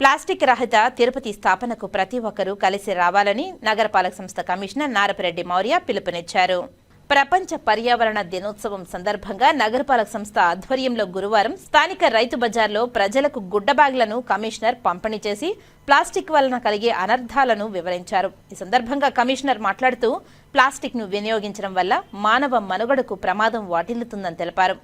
Plastic రహిత తిరుపతి స్థాపనకు ప్రతి ఒక్కరూ కలిసి రావాలని నగరపాలక సంస్థ కమిషనర్ నారపరెడ్డి మౌర్య పిలుపునిచ్చారు. ప్రపంచ పర్యావరణ దినోత్సవం సందర్భంగా నగరపాలక సంస్థ ఆధ్వర్యంలో గురువారం స్థానిక రైతు బజార్లో ప్రజలకు గుడ్డ బ్యాగులను కమిషనర్ పంపిణీ చేసి ప్లాస్టిక్ వలన కలిగే అనర్థాలను వివరించారు. ఈ సందర్భంగా కమిషనర్ మాట్లాడుతూ ప్లాస్టిక్ను వినియోగించడం వల్ల మానవ మనుగడకు ప్రమాదం వాటిల్లుతుందని తెలిపారు.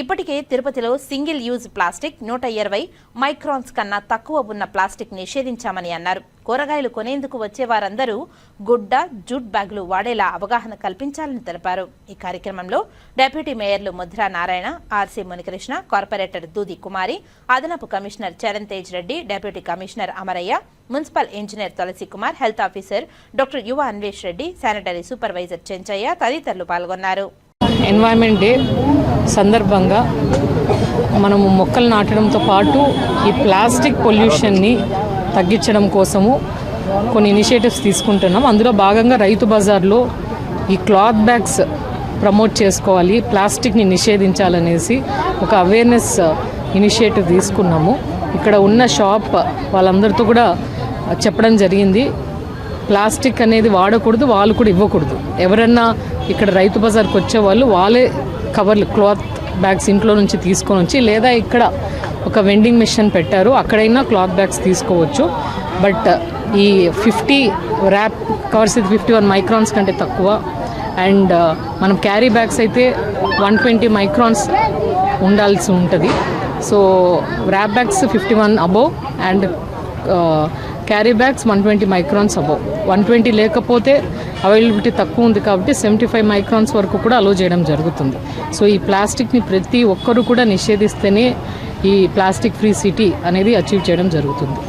ఇప్పటికే తిరుపతిలో సింగిల్ యూజ్ ప్లాస్టిక్ నూట ఇరవై మైక్రాన్స్ కన్నా తక్కువ ఉన్న ప్లాస్టిక్ నిషేధించామని అన్నారు. కూరగాయలు కొనేందుకు వచ్చే వారందరూ గుడ్డ జూట్ బ్యాగులు వాడేలా అవగాహన కల్పించాలని తెలిపారు. ఈ కార్యక్రమంలో డెప్యూటీ మేయర్లు ముద్రా నారాయణ ఆర్సీ మునికృష్ణ కార్పొరేటర్ దూది కుమారి అదనపు commissioner Charan Tej Reddy deputy commissioner Amaraiah municipal engineer Tulasi Kumar health officer doctor Yuva Anvesh Reddy sanitary supervisor Chenchaiah తదితరులు పాల్గొన్నారు. ఎన్వైరన్మెంట్ డే సందర్భంగా మనము మొక్కలు నాటడంతో పాటు ఈ ప్లాస్టిక్ పొల్యూషన్ని తగ్గించడం కోసము కొన్ని ఇనిషియేటివ్స్ తీసుకుంటున్నాం. అందులో భాగంగా రైతు బజార్లో ఈ క్లాత్ బ్యాగ్స్ ప్రమోట్ చేసుకోవాలి ప్లాస్టిక్ని నిషేధించాలనేసి ఒక అవేర్నెస్ ఇనిషియేటివ్ uh, తీసుకున్నాము. ఇక్కడ ఉన్న షాప్ వాళ్ళందరితో కూడా చెప్పడం జరిగింది. ప్లాస్టిక్ అనేది వాడకూడదు వాళ్ళు కూడా ఇవ్వకూడదు. ఎవరన్నా ఇక్కడ రైతు బజార్కి వచ్చే వాళ్ళు వాళ్ళే కవర్లు క్లాత్ బ్యాగ్స్ ఇంట్లో నుంచి తీసుకొని వచ్చి లేదా ఇక్కడ ఒక వెండింగ్ మిషన్ పెట్టారు అక్కడైనా క్లాత్ బ్యాగ్స్ తీసుకోవచ్చు. బట్ ఈ ఫిఫ్టీ ర్యాప్ కవర్స్ అయితే ఫిఫ్టీ వన్ మైక్రాన్స్ కంటే తక్కువ. అండ్ మనం క్యారీ బ్యాగ్స్ అయితే వన్ ట్వంటీ మైక్రాన్స్ ఉండాల్సి ఉంటుంది. So wrap bags fifty one above and carry bags one twenty microns above one twenty లేకపోతే అవైలబిలిటీ తక్కువ ఉంది కాబట్టి సెవెంటీ ఫైవ్ మైక్రాన్స్ వరకు కూడా అలో చేయడం జరుగుతుంది. సో ఈ ప్లాస్టిక్ని ప్రతి ఒక్కరు కూడా నిషేధిస్తేనే ఈ ప్లాస్టిక్ ఫ్రీ సిటీ అనేది అచీవ్ చేయడం జరుగుతుంది.